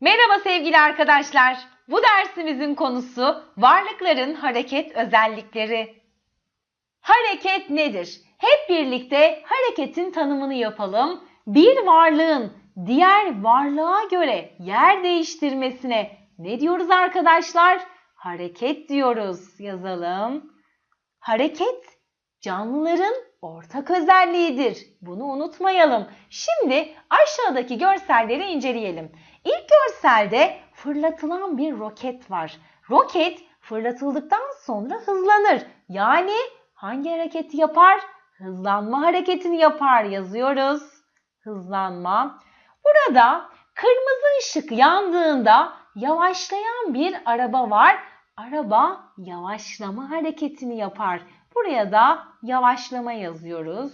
Merhaba sevgili arkadaşlar. Bu dersimizin konusu varlıkların hareket özellikleri. Hareket nedir? Hep birlikte hareketin tanımını yapalım. Bir varlığın diğer varlığa göre yer değiştirmesine ne diyoruz arkadaşlar? Hareket diyoruz. Yazalım. Hareket canlıların ortak özelliğidir. Bunu unutmayalım. Şimdi aşağıdaki görselleri inceleyelim. İlk görselde fırlatılan bir roket var. Roket fırlatıldıktan sonra hızlanır. Yani hangi hareketi yapar? Hızlanma hareketini yapar. Yazıyoruz. Hızlanma. Burada kırmızı ışık yandığında yavaşlayan bir araba var. Araba yavaşlama hareketini yapar. Buraya da yavaşlama yazıyoruz.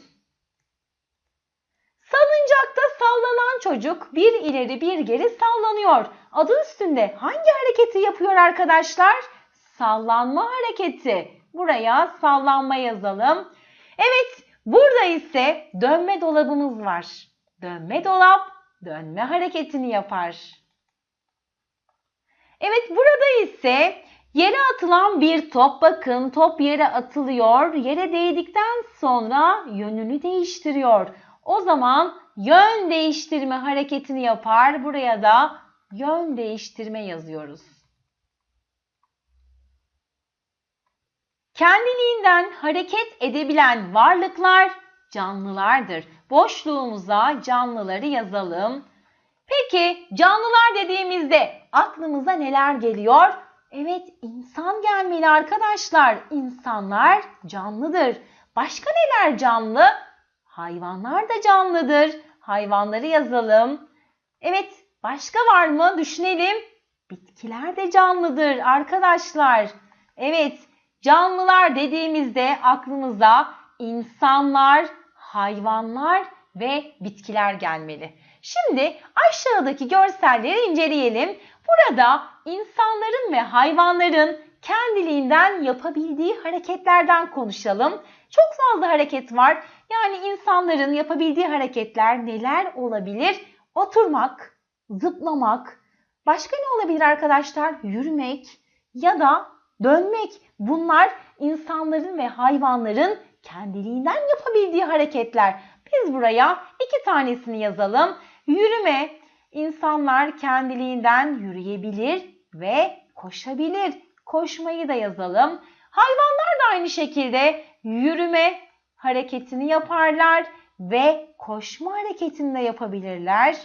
Salıncakta sallanan çocuk bir ileri bir geri sallanıyor. Adı üstünde hangi hareketi yapıyor arkadaşlar? Sallanma hareketi. Buraya sallanma yazalım. Evet, burada ise dönme dolabımız var. Dönme dolap dönme hareketini yapar. Evet, burada ise Yere atılan bir top bakın top yere atılıyor. Yere değdikten sonra yönünü değiştiriyor. O zaman yön değiştirme hareketini yapar. Buraya da yön değiştirme yazıyoruz. Kendiliğinden hareket edebilen varlıklar canlılardır. Boşluğumuza canlıları yazalım. Peki canlılar dediğimizde aklımıza neler geliyor? Evet, insan gelmeli arkadaşlar. İnsanlar canlıdır. Başka neler canlı? Hayvanlar da canlıdır. Hayvanları yazalım. Evet, başka var mı? Düşünelim. Bitkiler de canlıdır arkadaşlar. Evet, canlılar dediğimizde aklımıza insanlar, hayvanlar ve bitkiler gelmeli. Şimdi aşağıdaki görselleri inceleyelim. Burada insanların ve hayvanların kendiliğinden yapabildiği hareketlerden konuşalım. Çok fazla hareket var. Yani insanların yapabildiği hareketler neler olabilir? Oturmak, zıplamak, başka ne olabilir arkadaşlar? Yürümek ya da dönmek. Bunlar insanların ve hayvanların kendiliğinden yapabildiği hareketler. Biz buraya iki tanesini yazalım. Yürüme, insanlar kendiliğinden yürüyebilir ve koşabilir. Koşmayı da yazalım. Hayvanlar da aynı şekilde yürüme hareketini yaparlar ve koşma hareketini de yapabilirler.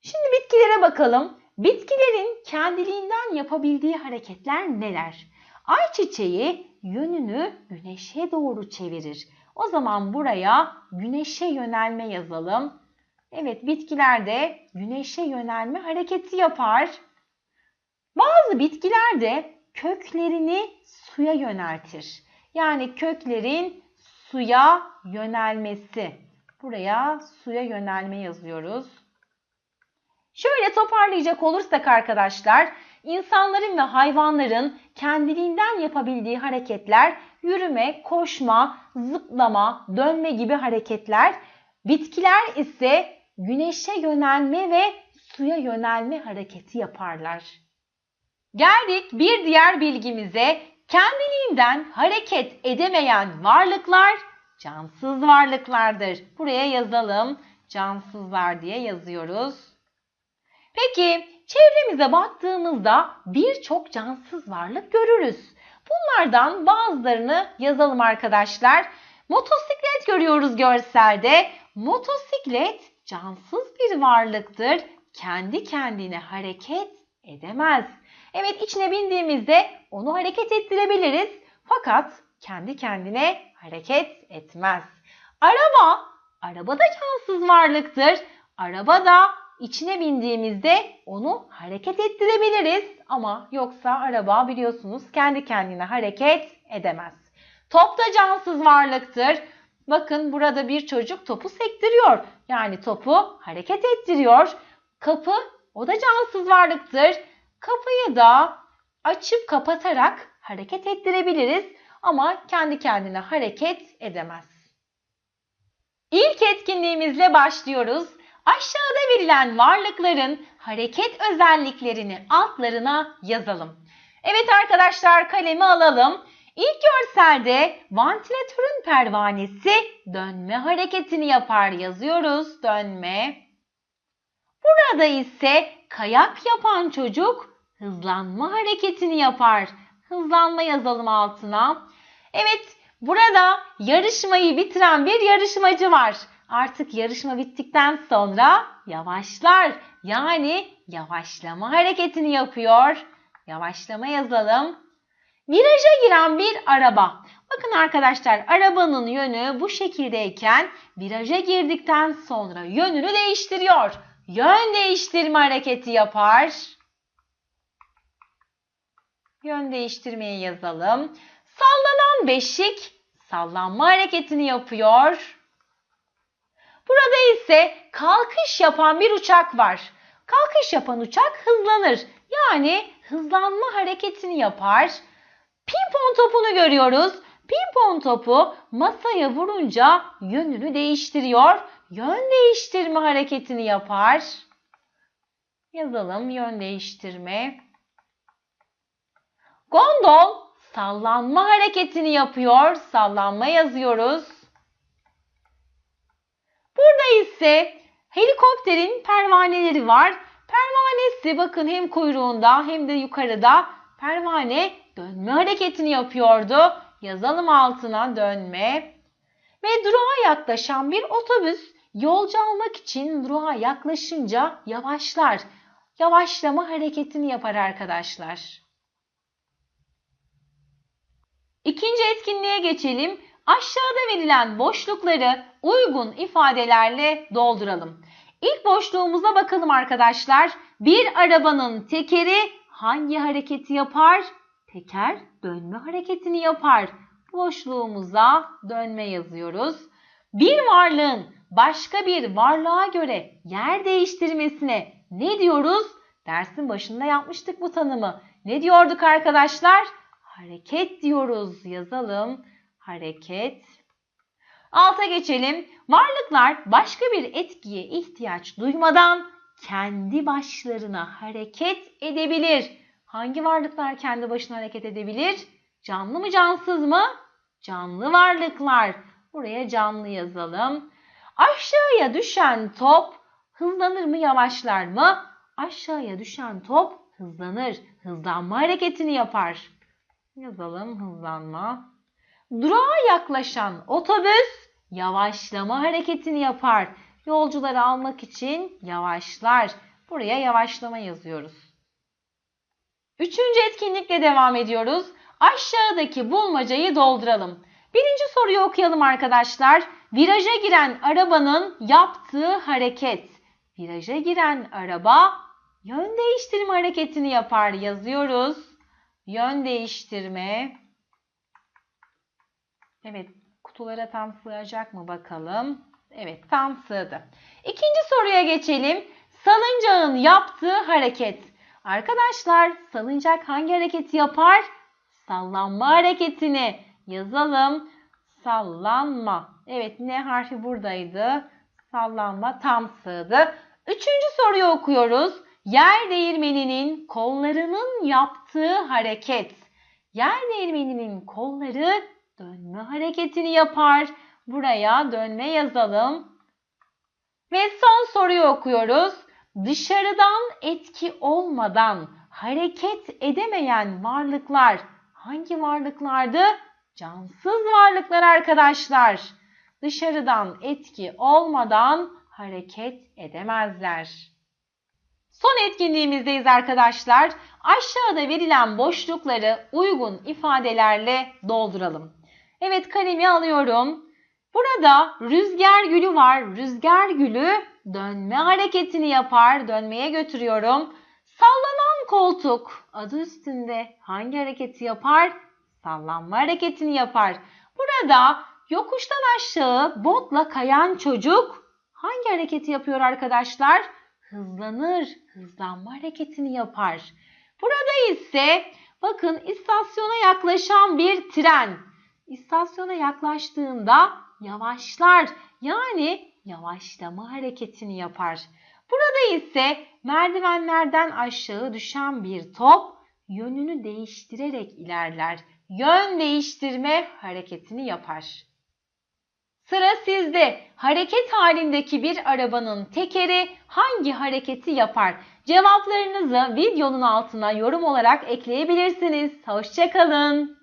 Şimdi bitkilere bakalım. Bitkilerin kendiliğinden yapabildiği hareketler neler? Ayçiçeği yönünü güneşe doğru çevirir. O zaman buraya güneşe yönelme yazalım. Evet bitkiler de güneşe yönelme hareketi yapar. Bazı bitkiler de köklerini suya yöneltir. Yani köklerin suya yönelmesi. Buraya suya yönelme yazıyoruz. Şöyle toparlayacak olursak arkadaşlar, insanların ve hayvanların kendiliğinden yapabildiği hareketler yürüme, koşma, zıplama, dönme gibi hareketler. Bitkiler ise güneşe yönelme ve suya yönelme hareketi yaparlar. Geldik bir diğer bilgimize. Kendiliğinden hareket edemeyen varlıklar cansız varlıklardır. Buraya yazalım. Cansızlar diye yazıyoruz. Peki çevremize baktığımızda birçok cansız varlık görürüz. Bunlardan bazılarını yazalım arkadaşlar. Motosiklet görüyoruz görselde. Motosiklet cansız bir varlıktır. Kendi kendine hareket edemez. Evet içine bindiğimizde onu hareket ettirebiliriz. Fakat kendi kendine hareket etmez. Araba, araba da cansız varlıktır. Araba da içine bindiğimizde onu hareket ettirebiliriz. Ama yoksa araba biliyorsunuz kendi kendine hareket edemez. Top da cansız varlıktır. Bakın burada bir çocuk topu sektiriyor. Yani topu hareket ettiriyor. Kapı o da cansız varlıktır. Kapıyı da açıp kapatarak hareket ettirebiliriz ama kendi kendine hareket edemez. İlk etkinliğimizle başlıyoruz. Aşağıda verilen varlıkların hareket özelliklerini altlarına yazalım. Evet arkadaşlar kalemi alalım. İlk görselde vantilatörün pervanesi dönme hareketini yapar. Yazıyoruz dönme. Burada ise kayak yapan çocuk hızlanma hareketini yapar. Hızlanma yazalım altına. Evet burada yarışmayı bitiren bir yarışmacı var. Artık yarışma bittikten sonra yavaşlar. Yani yavaşlama hareketini yapıyor. Yavaşlama yazalım. Viraja giren bir araba. Bakın arkadaşlar arabanın yönü bu şekildeyken viraja girdikten sonra yönünü değiştiriyor. Yön değiştirme hareketi yapar. Yön değiştirmeyi yazalım. Sallanan beşik sallanma hareketini yapıyor. Burada ise kalkış yapan bir uçak var. Kalkış yapan uçak hızlanır. Yani hızlanma hareketini yapar. Pimpon topunu görüyoruz. Pimpon topu masaya vurunca yönünü değiştiriyor. Yön değiştirme hareketini yapar. Yazalım yön değiştirme. Gondol sallanma hareketini yapıyor. Sallanma yazıyoruz. Burada ise helikopterin pervaneleri var. Pervanesi bakın hem kuyruğunda hem de yukarıda pervane dönme hareketini yapıyordu. Yazalım altına dönme. Ve durağa yaklaşan bir otobüs yolcu almak için durağa yaklaşınca yavaşlar. Yavaşlama hareketini yapar arkadaşlar. İkinci etkinliğe geçelim. Aşağıda verilen boşlukları uygun ifadelerle dolduralım. İlk boşluğumuza bakalım arkadaşlar. Bir arabanın tekeri hangi hareketi yapar? Teker dönme hareketini yapar. Boşluğumuza dönme yazıyoruz. Bir varlığın başka bir varlığa göre yer değiştirmesine ne diyoruz? Dersin başında yapmıştık bu tanımı. Ne diyorduk arkadaşlar? Hareket diyoruz. Yazalım. Hareket. Alta geçelim. Varlıklar başka bir etkiye ihtiyaç duymadan kendi başlarına hareket edebilir. Hangi varlıklar kendi başına hareket edebilir? Canlı mı cansız mı? Canlı varlıklar. Buraya canlı yazalım. Aşağıya düşen top hızlanır mı yavaşlar mı? Aşağıya düşen top hızlanır. Hızlanma hareketini yapar. Yazalım hızlanma. Durağa yaklaşan otobüs yavaşlama hareketini yapar. Yolcuları almak için yavaşlar. Buraya yavaşlama yazıyoruz. Üçüncü etkinlikle devam ediyoruz. Aşağıdaki bulmacayı dolduralım. Birinci soruyu okuyalım arkadaşlar. Viraja giren arabanın yaptığı hareket. Viraja giren araba yön değiştirme hareketini yapar yazıyoruz. Yön değiştirme. Evet, kutulara tam sığacak mı bakalım. Evet, tam sığdı. İkinci soruya geçelim. Salıncağın yaptığı hareket. Arkadaşlar, salıncak hangi hareketi yapar? Sallanma hareketini yazalım. Sallanma. Evet, ne harfi buradaydı? Sallanma tam sığdı. Üçüncü soruyu okuyoruz. Yer değirmeninin kollarının yaptığı hareket. Yer değirmeninin kolları dönme hareketini yapar. Buraya dönme yazalım. Ve son soruyu okuyoruz. Dışarıdan etki olmadan hareket edemeyen varlıklar hangi varlıklardı? Cansız varlıklar arkadaşlar. Dışarıdan etki olmadan hareket edemezler. Son etkinliğimizdeyiz arkadaşlar. Aşağıda verilen boşlukları uygun ifadelerle dolduralım. Evet kalemi alıyorum. Burada rüzgar gülü var. Rüzgar gülü dönme hareketini yapar. Dönmeye götürüyorum. Sallanan koltuk adı üstünde hangi hareketi yapar? Sallanma hareketini yapar. Burada yokuştan aşağı botla kayan çocuk hangi hareketi yapıyor arkadaşlar? Hızlanır. Hızlanma hareketini yapar. Burada ise bakın istasyona yaklaşan bir tren. İstasyona yaklaştığında yavaşlar. Yani yavaşlama hareketini yapar. Burada ise merdivenlerden aşağı düşen bir top yönünü değiştirerek ilerler. Yön değiştirme hareketini yapar. Sıra sizde. Hareket halindeki bir arabanın tekeri hangi hareketi yapar? Cevaplarınızı videonun altına yorum olarak ekleyebilirsiniz. Hoşçakalın.